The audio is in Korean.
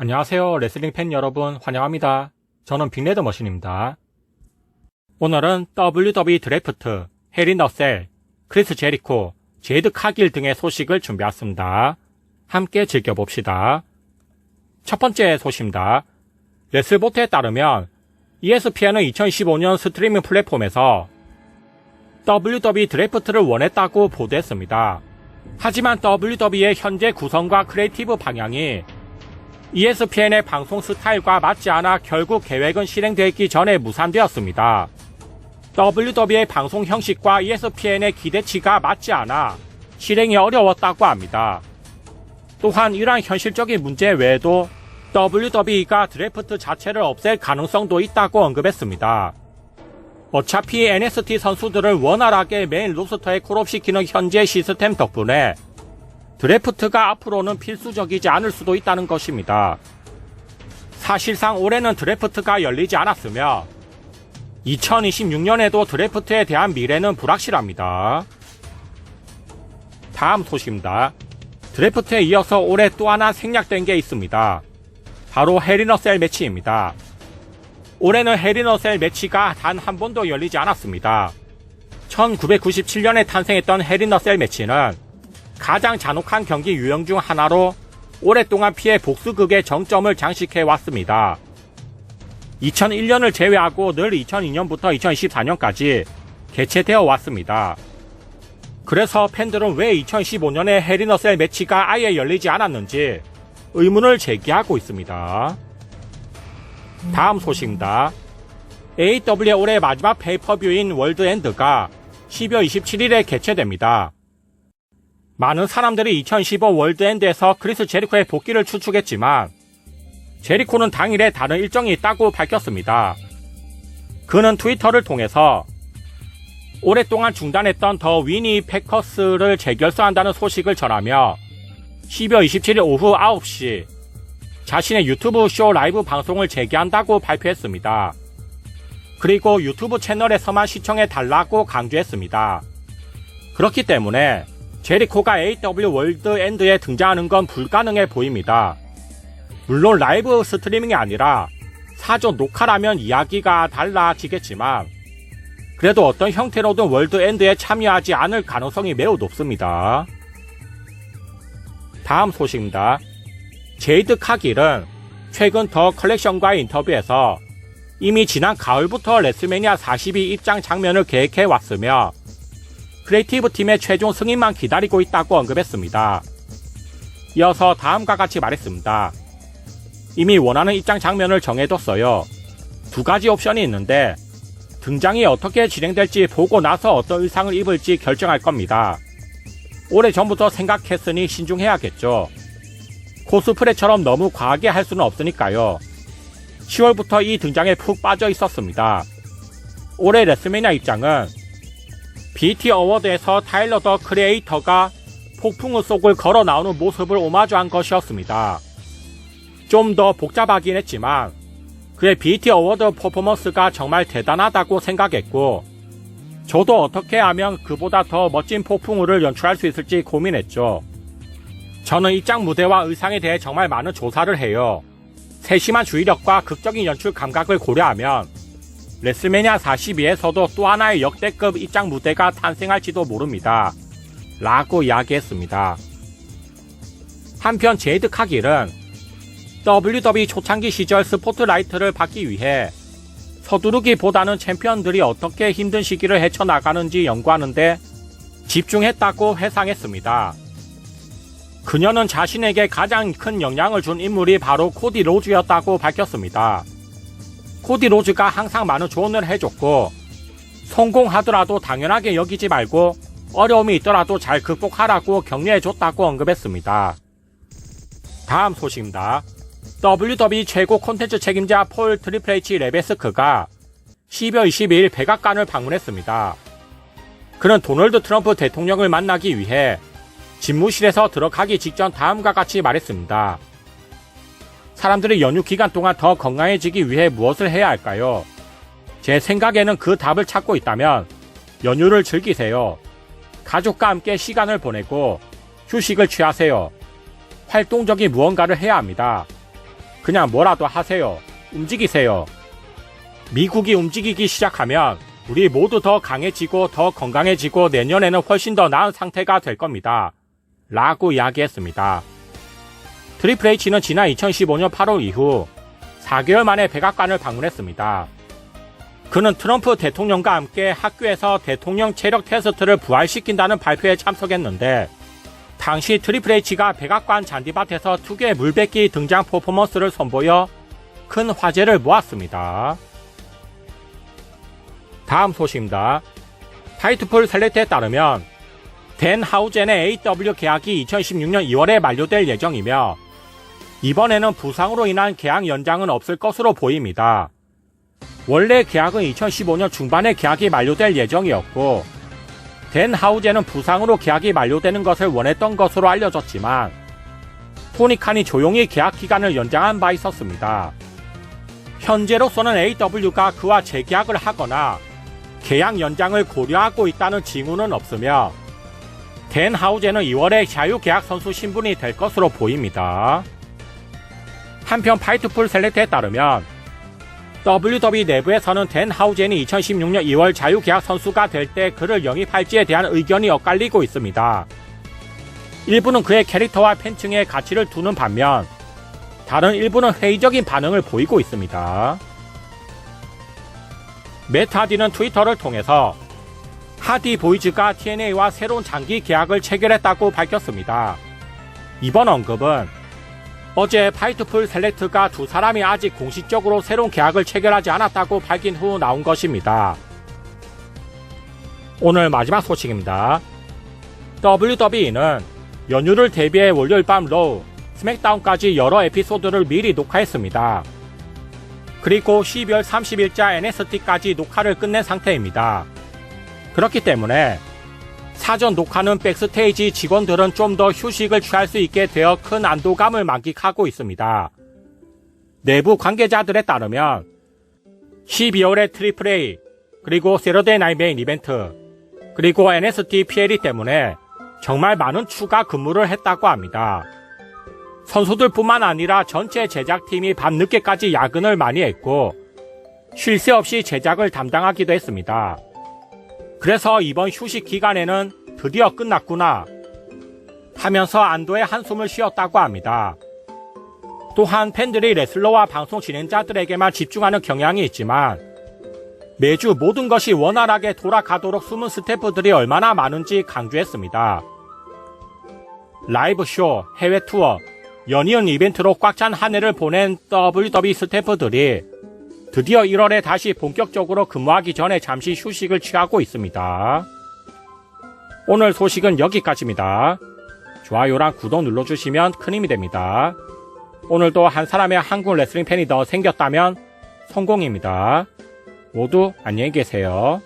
안녕하세요. 레슬링 팬 여러분 환영합니다. 저는 빅레드 머신입니다. 오늘은 WWE 드래프트, 해리 너셀, 크리스 제리코, 제이드 카길 등의 소식을 준비했습니다. 함께 즐겨봅시다. 첫 번째 소식입니다. 레슬보트에 따르면 ESPN은 2015년 스트리밍 플랫폼에서 WWE 드래프트를 원했다고 보도했습니다. 하지만 WWE의 현재 구성과 크리에이티브 방향이 ESPN의 방송 스타일과 맞지 않아 결국 계획은 실행되기 전에 무산되었습니다. WWE의 방송 형식과 ESPN의 기대치가 맞지 않아 실행이 어려웠다고 합니다. 또한 이러한 현실적인 문제 외에도 WWE가 드래프트 자체를 없앨 가능성도 있다고 언급했습니다. 어차피 NXT 선수들을 원활하게 메인 로스터에 콜업시키는 현재 시스템 덕분에 드래프트가 앞으로는 필수적이지 않을 수도 있다는 것입니다. 사실상 올해는 드래프트가 열리지 않았으며 2026년에도 드래프트에 대한 미래는 불확실합니다. 다음 소식입니다. 드래프트에 이어서 올해 또 하나 생략된 게 있습니다. 바로 해리너셀 매치입니다. 올해는 해리너셀 매치가 단 한 번도 열리지 않았습니다. 1997년에 탄생했던 해리너셀 매치는 가장 잔혹한 경기 유형 중 하나로 오랫동안 피해 복수극의 정점을 장식해 왔습니다. 2001년을 제외하고 늘 2002년부터 2014년까지 개최되어 왔습니다. 그래서 팬들은 왜 2015년에 해리너셀 매치가 아예 열리지 않았는지 의문을 제기하고 있습니다. 다음 소식입니다. AW의 올해 마지막 페이퍼뷰인 월드엔드가 12월 27일에 개최됩니다. 많은 사람들이 2015 월드엔드에서 크리스 제리코의 복귀를 추측했지만 제리코는 당일에 다른 일정이 있다고 밝혔습니다. 그는 트위터를 통해서 오랫동안 중단했던 더 위니 패커스를 재결성한다는 소식을 전하며 12월 27일 오후 9시 자신의 유튜브 쇼 라이브 방송을 재개한다고 발표했습니다. 그리고 유튜브 채널에서만 시청해 달라고 강조했습니다. 그렇기 때문에 제리코가 AW 월드 엔드에 등장하는 건 불가능해 보입니다. 물론 라이브 스트리밍이 아니라 사전 녹화라면 이야기가 달라지겠지만 그래도 어떤 형태로든 월드 엔드에 참여하지 않을 가능성이 매우 높습니다. 다음 소식입니다. 제이드 카길은 최근 더 컬렉션과의 인터뷰에서 이미 지난 가을부터 레슬매니아 42 입장 장면을 계획해 왔으며 크리에이티브 팀의 최종 승인만 기다리고 있다고 언급했습니다. 이어서 다음과 같이 말했습니다. 이미 원하는 입장 장면을 정해뒀어요. 두 가지 옵션이 있는데 등장이 어떻게 진행될지 보고 나서 어떤 의상을 입을지 결정할 겁니다. 오래 전부터 생각했으니 신중해야겠죠. 코스프레처럼 너무 과하게 할 수는 없으니까요. 10월부터 이 등장에 푹 빠져 있었습니다. 올해 레스메니아 입장은 BT 어워드에서 타일러 더 크리에이터가 폭풍우 속을 걸어 나오는 모습을 오마주한 것이었습니다. 좀 더 복잡하긴 했지만 그의 BT 어워드 퍼포먼스가 정말 대단하다고 생각했고 저도 어떻게 하면 그보다 더 멋진 폭풍우를 연출할 수 있을지 고민했죠. 저는 입장 무대와 의상에 대해 정말 많은 조사를 해요. 세심한 주의력과 극적인 연출 감각을 고려하면 레슬매니아 42에서도 또 하나의 역대급 입장 무대가 탄생할지도 모릅니다. 라고 이야기했습니다. 한편 제이드 카길은 WWE 초창기 시절 스포트라이트를 받기 위해 서두르기보다는 챔피언들이 어떻게 힘든 시기를 헤쳐나가는지 연구하는데 집중했다고 회상했습니다. 그녀는 자신에게 가장 큰 영향을 준 인물이 바로 코디 로즈였다고 밝혔습니다. 코디 로즈가 항상 많은 조언을 해줬고 성공하더라도 당연하게 여기지 말고 어려움이 있더라도 잘 극복하라고 격려해줬다고 언급했습니다. 다음 소식입니다. WWE 최고 콘텐츠 책임자 폴 트리플 H 레베스크가 12월 22일 백악관을 방문했습니다. 그는 도널드 트럼프 대통령을 만나기 위해 집무실에서 들어가기 직전 다음과 같이 말했습니다. 사람들이 연휴 기간 동안 더 건강해지기 위해 무엇을 해야 할까요? 제 생각에는 그 답을 찾고 있다면 연휴를 즐기세요. 가족과 함께 시간을 보내고 휴식을 취하세요. 활동적인 무언가를 해야 합니다. 그냥 뭐라도 하세요. 움직이세요. 미국이 움직이기 시작하면 우리 모두 더 강해지고 더 건강해지고 내년에는 훨씬 더 나은 상태가 될 겁니다. 라고 이야기했습니다. 트리플 H는 지난 2015년 8월 이후 4개월 만에 백악관을 방문했습니다. 그는 트럼프 대통령과 함께 학교에서 대통령 체력 테스트를 부활시킨다는 발표에 참석했는데 당시 트리플 H가 백악관 잔디밭에서 투개 물뱉기 등장 퍼포먼스를 선보여 큰 화제를 모았습니다. 다음 소식입니다. 타이트풀 셀렉트에 따르면 댄 하우젠의 AW 계약이 2016년 2월에 만료될 예정이며 이번에는 부상으로 인한 계약 연장은 없을 것으로 보입니다. 원래 계약은 2015년 중반에 계약이 만료될 예정이었고 댄 하우젠은 부상으로 계약이 만료되는 것을 원했던 것으로 알려졌지만 토니칸이 조용히 계약 기간을 연장한 바 있었습니다. 현재로서는 AW가 그와 재계약을 하거나 계약 연장을 고려하고 있다는 징후는 없으며 댄 하우젠은 2월에 자유계약 선수 신분이 될 것으로 보입니다. 한편 파이트풀 셀렉트에 따르면 WWE 내부에서는 댄 하우젠이 2016년 2월 자유계약 선수가 될 때 그를 영입할지에 대한 의견이 엇갈리고 있습니다. 일부는 그의 캐릭터와 팬층에 가치를 두는 반면 다른 일부는 회의적인 반응을 보이고 있습니다. 메타 하디는 트위터를 통해서 하디 보이즈가 TNA와 새로운 장기 계약을 체결했다고 밝혔습니다. 이번 언급은 어제 파이트풀 셀렉트가 두 사람이 아직 공식적으로 새로운 계약을 체결하지 않았다고 밝힌 후 나온 것입니다. 오늘 마지막 소식입니다. WWE는 연휴를 대비해 월요일 밤 로우, 스맥다운까지 여러 에피소드를 미리 녹화했습니다. 그리고 12월 30일자 NST까지 녹화를 끝낸 상태입니다. 그렇기 때문에 사전 녹화는 백스테이지 직원들은 좀 더 휴식을 취할 수 있게 되어 큰 안도감을 만끽하고 있습니다. 내부 관계자들에 따르면 12월의 트리플 A 그리고 세러데이 나이 메인 이벤트 그리고 NST PLE 때문에 정말 많은 추가 근무를 했다고 합니다. 선수들뿐만 아니라 전체 제작팀이 밤늦게까지 야근을 많이 했고 쉴 새 없이 제작을 담당하기도 했습니다. 그래서 이번 휴식 기간에는 드디어 끝났구나 하면서 안도의 한숨을 쉬었다고 합니다. 또한 팬들이 레슬러와 방송 진행자들에게만 집중하는 경향이 있지만 매주 모든 것이 원활하게 돌아가도록 숨은 스태프들이 얼마나 많은지 강조했습니다. 라이브 쇼, 해외 투어, 연이은 이벤트로 꽉 찬 한 해를 보낸 WWE 스태프들이 드디어 1월에 다시 본격적으로 근무하기 전에 잠시 휴식을 취하고 있습니다. 오늘 소식은 여기까지입니다. 좋아요랑 구독 눌러주시면 큰 힘이 됩니다. 오늘도 한 사람의 한국 레슬링 팬이 더 생겼다면 성공입니다. 모두 안녕히 계세요.